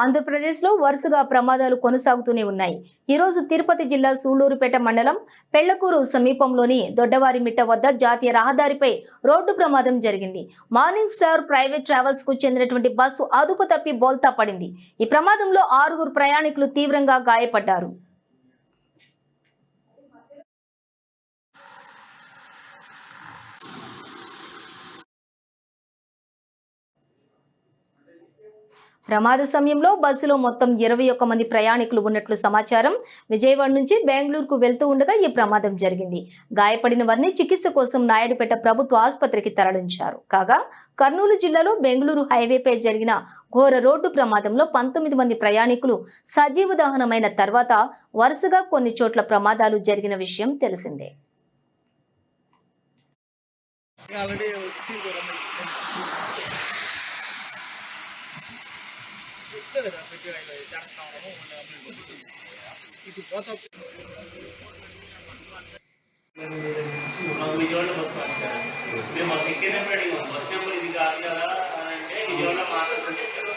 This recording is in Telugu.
ఆంధ్రప్రదేశ్లో వరుసగా ప్రమాదాలు కొనసాగుతూనే ఉన్నాయి. ఈరోజు తిరుపతి జిల్లా సూళ్ళూరుపేట మండలం పెళ్ళకూరు సమీపంలోని దొడ్డవారిమిట్ట వద్ద జాతీయ రహదారిపై రోడ్డు ప్రమాదం జరిగింది. మార్నింగ్ స్టార్ ప్రైవేట్ ట్రావెల్స్కు చెందినటువంటి బస్సు అదుపు తప్పి బోల్తా పడింది. ఈ ప్రమాదంలో ఆరుగురు ప్రయాణికులు తీవ్రంగా గాయపడ్డారు. ప్రమాద సమయంలో బస్సులో మొత్తం ఇరవై ఒక్క మంది ప్రయాణికులు ఉన్నట్లు సమాచారం. విజయవాడ నుంచి బెంగళూరుకు వెళ్తూ ఉండగా ఈ ప్రమాదం జరిగింది. గాయపడిన వారిని చికిత్స కోసం నాయుడుపేట ప్రభుత్వ ఆసుపత్రికి తరలించారు. కాగా కర్నూలు జిల్లాలో బెంగళూరు హైవేపై జరిగిన ఘోర రోడ్డు ప్రమాదంలో పంతొమ్మిది మంది ప్రయాణికులు సజీవ దహనమైన తర్వాత వరుసగా కొన్ని చోట్ల ప్రమాదాలు జరిగిన విషయం తెలిసిందే. ఆల్రెడీ ಪುಸ್ತಕದ ಪೆಟ್ಟಿಗೆಗಳ ಜಾಲತಾಣವು ಇದು మేము ఎక్కినప్పుడు అడిగాం బస్ నెంబర్ ఇది కాదు కదా అని అంటే ఇది ఎవరో మాట్లాడుతుంటే చెప్పారు